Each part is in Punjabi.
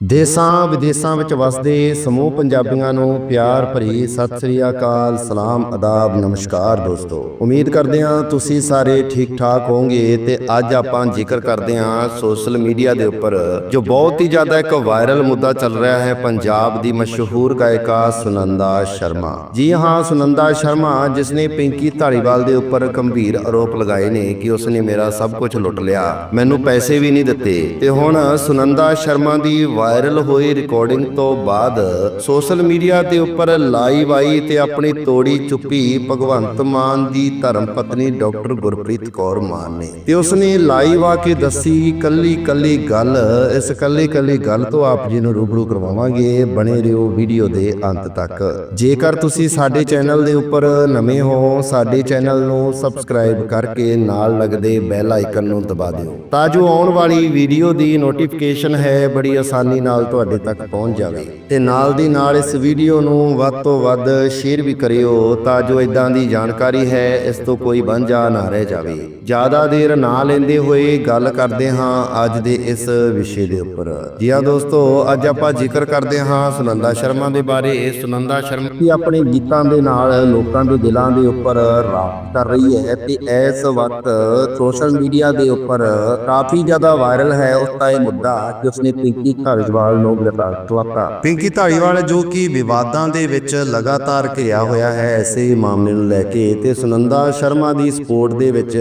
ਦੇਸਾਂ ਵਿਦੇਸਾਂ ਵਿੱਚ ਵਸਦੇ ਸਮੂਹ ਪੰਜਾਬੀਆਂ ਨੂੰ ਪਿਆਰ ਭਰੀ ਸਤਿ ਸ੍ਰੀ ਅਕਾਲ, ਸਲਾਮ, ਅਦਾਬ, ਨਮਸਕਾਰ ਦੋਸਤੋ। ਉਮੀਦ ਕਰਦੇ ਹਾਂ ਤੁਸੀਂ ਸਾਰੇ ਠੀਕ ਠਾਕ ਹੋਵੋਗੇ ਤੇ ਅੱਜ ਆਪਾਂ ਜ਼ਿਕਰ ਕਰਦੇ ਹਾਂ ਸੋਸ਼ਲ ਮੀਡੀਆ ਦੇ ਉੱਪਰ, ਜੋ ਬਹੁਤ ਹੀ ਜ਼ਿਆਦਾ ਇੱਕ ਵਾਇਰਲ ਮੁੱਦਾ ਚੱਲ ਰਿਹਾ ਹੈ ਪੰਜਾਬ ਦੀ ਮਸ਼ਹੂਰ ਗਾਇਕਾ ਸੁਨੰਦਾ ਸ਼ਰਮਾ। ਜੀ ਹਾਂ, ਸੁਨੰਦਾ ਸ਼ਰਮਾ ਜਿਸ ਨੇ ਪਿੰਕੀ ਧਾਲੀਵਾਲ ਦੇ ਉੱਪਰ ਗੰਭੀਰ ਆਰੋਪ ਲਗਾਏ ਨੇ ਕਿ ਉਸ ਨੇ ਮੇਰਾ ਸਭ ਕੁਝ ਲੁੱਟ ਲਿਆ, ਮੈਨੂੰ ਪੈਸੇ ਵੀ ਨਹੀਂ ਦਿੱਤੇ ਤੇ ਹੁਣ ਸੁਨੰਦਾ ਸ਼ਰਮਾ ਦੀ ਵਾਇਰਲ ਹੋਈ ਰਿਕਾਰਡਿੰਗ ਤੋਂ ਬਾਅਦ ਸੋਸ਼ਲ ਮੀਡੀਆ ਦੇ ਉੱਪਰ ਲਾਈਵ ਆਈ ਤੇ ਆਪਣੀ ਤੋੜੀ ਚੁੱਪੀ ਭਗਵੰਤ ਮਾਨ ਦੀ ਧਰਮ ਪਤਨੀ ਡਾਕਟਰ ਗੁਰਪ੍ਰੀਤ ਕੌਰ ਮਾਨ ਨੇ। ਤੇ ਉਸ ਨੇ ਲਾਈਵ ਆ ਕੇ ਦੱਸੀ, ਕੱਲੀ ਕੱਲੀ ਗੱਲ, ਇਸ ਕੱਲੀ ਕੱਲੀ ਗੱਲ ਤੋਂ ਆਪ ਜੀ ਨੂੰ ਰੂਬਰੂ ਕਰਵਾਵਾਂਗੇ, ਬਣੇ ਰਹੋ ਵੀਡੀਓ ਦੇ ਅੰਤ ਤੱਕ। ਜੇਕਰ ਤੁਸੀਂ ਸਾਡੇ ਚੈਨਲ ਦੇ ਉੱਪਰ ਨਵੇਂ ਹੋ, ਸਾਡੇ ਚੈਨਲ ਨੂੰ ਸਬਸਕ੍ਰਾਈਬ ਕਰਕੇ ਨਾਲ ਲੱਗਦੇ ਬੈਲ ਆਈਕਨ ਨੂੰ ਦਬਾ ਦਿਓ। ਤਾਂ ਜੋ ਆਉਣ ਵਾਲੀ ਵੀਡੀਓ ਦੀ ਨੋਟੀਫਿਕੇਸ਼ਨ ਹੈ, ਬੜੀ ਆਸਾਨੀ ਨਾਲ ਤੁਹਾਡੇ ਤੱਕ ਪਹੁੰਚ ਜਾਵੇ। ਤੇ ਨਾਲ ਦੀ ਨਾਲ ਇਸ ਵੀਡੀਓ ਨੂੰ ਵੱਧ ਤੋਂ ਵੱਧ ਸ਼ੇਅਰ ਵੀ ਕਰਿਓ ਤਾਂ ਜੋ ਇਦਾਂ ਦੀ ਜਾਣਕਾਰੀ ਹੈ, ਇਸ ਤੋਂ ਕੋਈ ਵਾਂਝਾ ਨਾ ਰਹਿ ਜਾਵੇ। ਜ਼ਿਆਦਾ ਦੇਰ ਨਾ ਲੈਂਦੇ ਹੋਏ ਗੱਲ ਕਰਦੇ ਹਾਂ ਅੱਜ ਦੇ ਇਸ ਵਿਸ਼ੇ ਦੇ ਉੱਪਰ। ਜੀ ਆ ਦੋਸਤੋ, ਅੱਜ ਆਪਾਂ ਜ਼ਿਕਰ ਕਰਦੇ ਹਾਂ ਸੁਨੰਦਾ ਸ਼ਰਮਾ ਦੇ ਬਾਰੇ। ਇਹ ਸੁਨੰਦਾ ਸ਼ਰਮਾ ਵੀ ਆਪਣੇ ਗੀਤਾਂ ਦੇ ਨਾਲ ਲੋਕਾਂ ਦੇ ਦਿਲਾਂ ਦੇ ਉੱਪਰ ਰਾਜ ਕਰ ਰਹੀ ਹੈ ਤੇ ਇਸ ਵਕਤ ਸੋਸ਼ਲ ਮੀਡੀਆ ਦੇ ਉੱਪਰ ਕਾਫੀ ਜ਼ਿਆਦਾ ਵਾਇਰਲ ਹੈ, ਉਸ ਦਾ ਇਹ ਮੁੱਦਾ ਕਿ ਉਸਨੇ ਪਿੰਕੀ ਧਾਲੀਵਾਲ ਨੂੰ ਗ੍ਰਿਫਤਾਰ ਕੀਤਾ ਪਿੰਕੀ ਧਾਲੀਵਾਲ ਜੋ ਕਿ ਵਿਵਾਦਾਂ ਦੇ ਵਿੱਚ ਲਗਾਤਾਰ ਘਿਰਿਆ ਹੋਇਆ ਹੈ, ਐਸੇ ਮਾਮਲੇ ਨੂੰ ਲੈ ਕੇ ਤੇ ਸੁਨੰਦਾ ਸ਼ਰਮਾ ਦੀ ਸਪੋਰਟ ਦੇ ਵਿੱਚ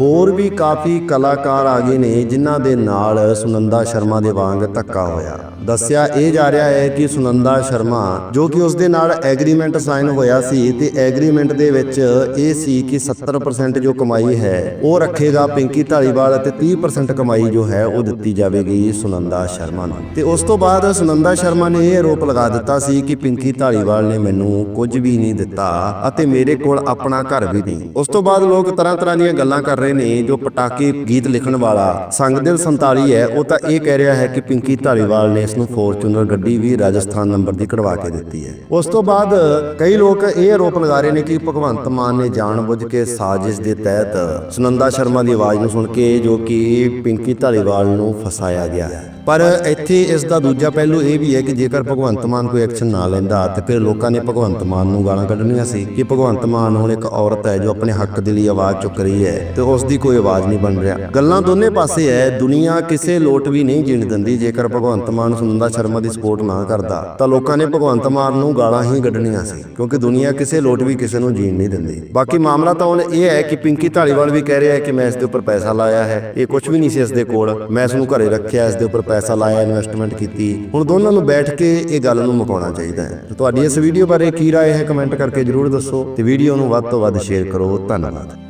ਹੋਰ ਵੀ ਕਾਫੀ ਕਲਾਕਾਰ ਆ ਗਏ ਨੇ, ਜਿਨ੍ਹਾਂ ਦੇ ਨਾਲ ਸੁਨੰਦਾ ਸ਼ਰਮਾ ਦੇ ਵਾਂਗ ਧੱਕਾ ਹੋਇਆ। ਦੱਸਿਆ ਇਹ ਜਾ ਰਿਹਾ ਹੈ ਕਿ ਸੁਨੰਦਾ ਸ਼ਰਮਾ, ਜੋ ਕਿ ਉਸ ਦੇ ਨਾਲ ਐਗਰੀਮੈਂਟ ਸਾਈਨ ਹੋਇਆ ਸੀ ਤੇ ਐਗਰੀਮੈਂਟ ਦੇ ਵਿੱਚ ਇਹ ਸੀ ਕਿ 70% ਜੋ ਕਮਾਈ ਹੈ, ਉਹ ਰੱਖੇਗਾ ਪਿੰਕੀ ਧਾਲੀਵਾਲ ਅਤੇ 30% ਕਮਾਈ ਜੋ ਹੈ, ਉਹ ਦਿੱਤੀ ਜਾਵੇਗੀ ਸੁਨੰਦਾ ਸ਼ਰਮਾ ਨੂੰ। ਤੇ ਉਸ ਤੋਂ ਬਾਅਦ ਸੁਨੰਦਾ ਸ਼ਰਮਾ ਨੇ ਇਹ ਆਰੋਪ ਲਗਾ ਦਿੱਤਾ ਸੀ ਕਿ ਪਿੰਕੀ ਧਾਲੀਵਾਲ ਨੇ ਮੈਨੂੰ ਕੁਝ ਵੀ ਨਹੀਂ ਦਿੱਤਾ ਅਤੇ ਮੇਰੇ ਕੋਲ ਆਪਣਾ ਘਰ ਵੀ ਨਹੀਂ। ਉਸ ਤੋਂ ਬਾਅਦ ਲੋਕ ਤਰ੍ਹਾਂ ਤਰ੍ਹਾਂ ਦੀਆਂ ਗੱਲਾਂ ਕਰ ਰਹੇ ਨੇ, ਜੋ ਪਟਾਕੇ, ਗੀਤ ਲਿਖਣ ਵਾਲਾ ਸੰਗਦਿਲ 47 ਹੈ, ਉਹ ਤਾਂ ਇਹ ਕਹਿ ਰਿਹਾ ਹੈ ਕਿ ਪਿੰਕੀ ਧਾਲੀਵਾਲ ਨੇ ਇਸ ਨੂੰ ਫੋਰਚੂਨਰ ਗੱਡੀ ਵੀ ਰਾਜਸਥਾਨ ਨੰਬਰ ਦੀ ਕਢਵਾ ਕੇ ਦਿੱਤੀ ਹੈ। ਉਸ ਤੋਂ ਬਾਅਦ ਕਈ ਲੋਕ ਇਹ ਆਰੋਪ ਲਗਾ ਰਹੇ ਨੇ ਕਿ ਭਗਵੰਤ ਮਾਨ ਨੇ ਜਾਣਬੁੱਝ ਕੇ ਸਾਜ਼ਿਸ਼ ਦੇ ਤਹਿਤ ਸੁਨੰਦਾ ਸ਼ਰਮਾ ਦੀ ਆਵਾਜ਼ ਨੂੰ ਸੁਣ ਕੇ ਜੋ ਕਿ ਪਿੰਕੀ ਧਾਲੀਵਾਲ ਨੂੰ ਫਸਾਇਆ ਗਿਆ। ਹੈ ਪਰ ਇੱਥੇ ਇਸ ਦਾ ਦੂਜਾ ਪਹਿਲੂ ਇਹ ਵੀ ਹੈ ਕਿ ਜੇਕਰ ਭਗਵੰਤ ਮਾਨ ਕੋਈ ਐਕਸ਼ਨ ਨਾ ਲੈਂਦਾ ਤੇ ਫਿਰ ਲੋਕਾਂ ਨੇ ਭਗਵੰਤ ਮਾਨ ਨੂੰ ਗਾਲਾਂ ਕੱਢਣੀਆਂ ਸੀ ਕਿ ਭਗਵੰਤ ਮਾਨ ਹੁਣ ਇੱਕ ਔਰਤ ਹੈ ਜੋ ਆਪਣੇ ਹੱਕ ਦੇ ਲਈ ਆਵਾਜ਼ ਚੁੱਕ ਰਹੀ ਹੈ ਤੇ ਉਸ ਦੀ ਕੋਈ ਆਵਾਜ਼ ਨਹੀਂ ਬਣ ਰਿਹਾ। ਗੱਲਾਂ ਦੋਨੇ ਪਾਸੇ ਹੈ, ਦੁਨੀਆ ਕਿਸੇ ਲੋਟ ਵੀ ਨਹੀਂ ਜੀਣ ਦਿੰਦੀ ਜੇਕਰ ਭਗਵੰਤ ਮਾਨ ਸੁਨੰਦਾ ਸ਼ਰਮਾ ਦੀ ਸਪੋਰਟ ਨਾ ਕਰਦਾ, ਤਾਂ ਲੋਕਾਂ ਨੇ ਭਗਵੰਤ ਮਾਨ ਨੂੰ ਗਾਲਾਂ ਹੀ ਕੱਢਣੀਆਂ ਸੀ, ਕਿਉਂਕਿ ਦੁਨੀਆ ਕਿਸੇ ਲੋਟ ਵੀ ਕਿਸੇ ਨੂੰ ਜੀਣ ਨਹੀਂ ਦਿੰਦੀ। ਬਾਕੀ ਮਾਮਲਾ ਤਾਂ ਹੁਣ ਇਹ ਹੈ ਕਿ ਪਿੰਕੀ ਧਾਲੀਵਾਲ ਵੀ ਕਹਿ ਰਿਹਾ ਹੈ ਕਿ ਮੈਂ ਇਸ ਦੇ ਉੱਪਰ ਪੈਸਾ ਲਾਇਆ ਹੈ। ਇਹ ਕੁਝ ਵੀ ਨਹੀਂ ਸੀ ਇਸ ਦੇ ਕੋਲ। ਮੈਂ ਇਸ ਨੂੰ ਘਰੇ ਰੱਖਿਆ, ਇਸ ਦੇ ਉੱਪਰ ਪੈਸਾ ਲਾਇਆ ਇਨਵੈਸਟਮੈਂਟ ਕੀਤੀ ਹੁਣ ਦੋਨਾਂ ਨੂੰ ਬੈਠ ਕੇ ਇਹ ਗੱਲ ਨੂੰ ਮੁਕਾਉਣਾ ਚਾਹੀਦਾ ਹੈ ਤੇ ਤੁਹਾਡੀ ਇਸ ਵੀਡੀਓ ਬਾਰੇ ਕੀ رائے ਹੈ ਕਮੈਂਟ ਕਰਕੇ ਜਰੂਰ ਦੱਸੋ ਤੇ ਵੀਡੀਓ ਨੂੰ ਵੱਧ ਤੋਂ ਵੱਧ ਸ਼ੇਅਰ ਕਰੋ ਧੰਨਵਾਦ